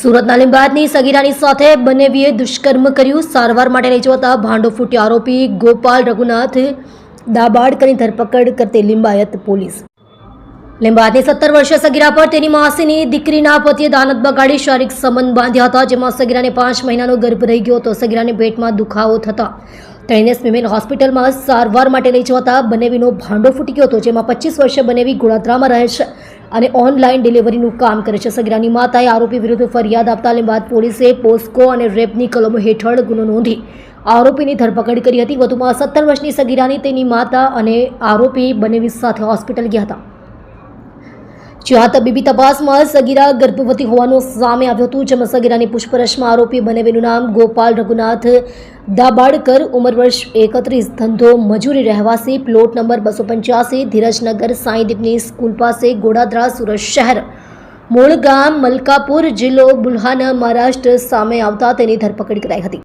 સુરતના લીંબાદની સગીરાની સાથે બંનેવીએ દુષ્કર્મ કર્યું. સારવાર માટે લઈ જવાતા ભાંડો ફૂટ્યો આરોપી ગોપાલ રઘુનાથ દાબાડ કરી ધરપકડ કરતી લિંબાયત પોલીસ. લીંબાદની સત્તર વર્ષીય સગીરા પર તેની માસીની દીકરીના પતિએ દાનત બગાડી શારીરિક સંબંધ બાંધ્યા હતા, જેમાં સગીરાને પાંચ મહિનાનો ગર્ભ રહી ગયો હતો. સગીરાને પેટમાં દુખાવો થતા તેણે સ્વિમેન હોસ્પિટલમાં સારવાર માટે લઈ જવાતા બનેવીનો ભાંડો ફૂટી ગયો હતો, જેમાં પચીસ વર્ષે બનેવી ગોળાત્રામાં રહે છે. અને ઓનલાઈન ડિલિવરીનું કામ કરે છે. સગીરાની માતાએ આરોપી વિરુદ્ધ ફરિયાદ આપતા લીંબાદ પોલીસે પોસ્કો અને રેપની કલમો હેઠળ ગુનો નોંધી આરોપીની ધરપકડ કરી હતી. વધુમાં સત્તર વર્ષની સગીરાની તેની માતા અને આરોપી બંને સાથે હોસ્પિટલ ગયા હતા. જ્યાં તબીબી તપાસમાં સગીરા ગર્ભવતી હોવાનું સામે આવ્યું હતું, જેમાં સગીરાની પૂછપરછમાં આરોપી બનેવીનું નામ ગોપાલ રઘુનાથ દાબાડકર, ઉંમર વર્ષ એકત્રીસ, ધંધો મજૂરી, રહેવાસી, પ્લોટ નંબર બસો પંચ્યાસી, ધીરજનગર, સાંઈદીપની સ્કૂલ પાસે ગોડાદરા, સુરત શહેર. મૂળ ગામ મલકાપુર જિલ્લો બુલ્હાના મહારાષ્ટ્ર સામે આવતા તેની ધરપકડ કરાઈ હતી.